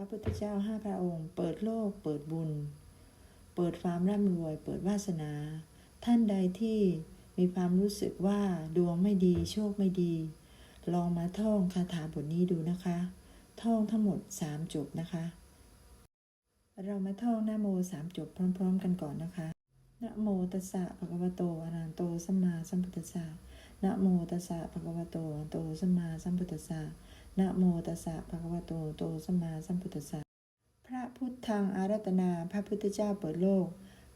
พระพุทธเจ้าห้าพระองค์ เปิดโลก เปิดบุญ เปิดความร่ำรวย เปิดวาสนา ท่านใดที่มีความรู้สึกว่าดวงไม่ดี โชคไม่ดี ลองมาท่องคาถาบทนี้ดูนะคะ ท่องทั้งหมดสามจบนะคะ เรามาท่องนะโมสามจบพร้อม ๆ กันก่อนนะคะนะโมตัสสะภะคะวะโตอะระหะโตสัมมาสัมพุทธัสสะนะโมตัสสะภะคะวะโตอะระหะโตสัมมาสัมพุทธัสสะ นะโมตัสสะภะคะวะโตโตสัมมาสัมพุทธัสสะพระพุทธังอารัตนาพระพุทธเจ้าเปิดโลก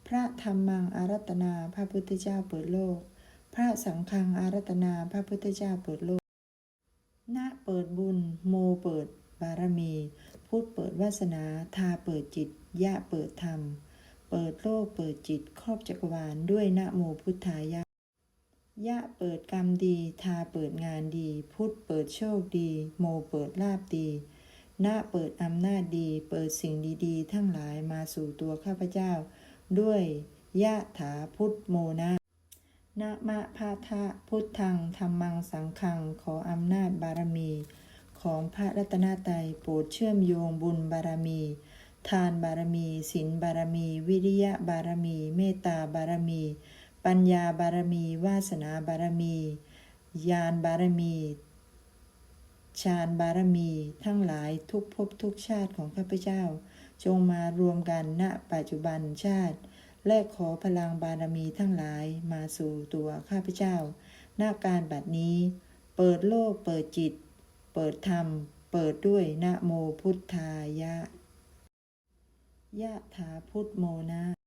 พระธรรมังอารัตนาพระพุทธเจ้าเปิดโลก พระสังฆังอารัตนาพระพุทธเจ้าเปิดโลกนะเปิดบุญ โมเปิดบารมี พุทธเปิดวาสนาทาเปิดจิต ยะเปิดธรรม เปิดโลกเปิดจิตครอบจักรวาลด้วยนะโมพุทธายะ ยะเปิดกรรมดี ทาเปิดงานดี พุทธเปิดโชคดี โมเปิดลาบดีนะเปิดอำนาจดี เปิดสิ่งดีๆ ทั้งหลายมาสู่ตัวข้าพเจ้า ด้วยยะถาพุทธโมนะนะมะพาทะพุทธังธรรมังสังฆัง ขออำนาจบารมี ของพระรัตนตรัยโปรดเชื่อมโยงบุญบารมี ทานบารมีศีลบารมี วิริยะบารมี เมตตาบารมี ปัญญาบารมี วาสนาบารมี ญาณบารมีฌานบารมี ทั้งหลายทุกภพทุกชาติของข้าพเจ้า จงมารวมกันณปัจจุบันชาติ และขอพลังบารมีทั้งหลายมาสู่ตัวข้าพเจ้าหน้าการบัดนี้ เปิดโลกเปิดจิต เปิดธรรม เปิดด้วยนะโมพุทธายะ ยะถาพุทธโมนะ